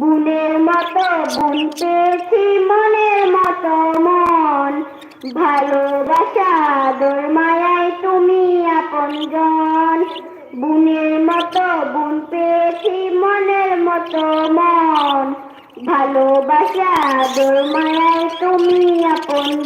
মতো বুন পেয়েছি, মনের মতো মন। ভালোবাসা দোর মায়ায় তুমি আপনজন বুনের মতো বুন পেয়েছি, মনের মতো মন। ভালোবাসা দোর মায়ায় তুমি আপনজন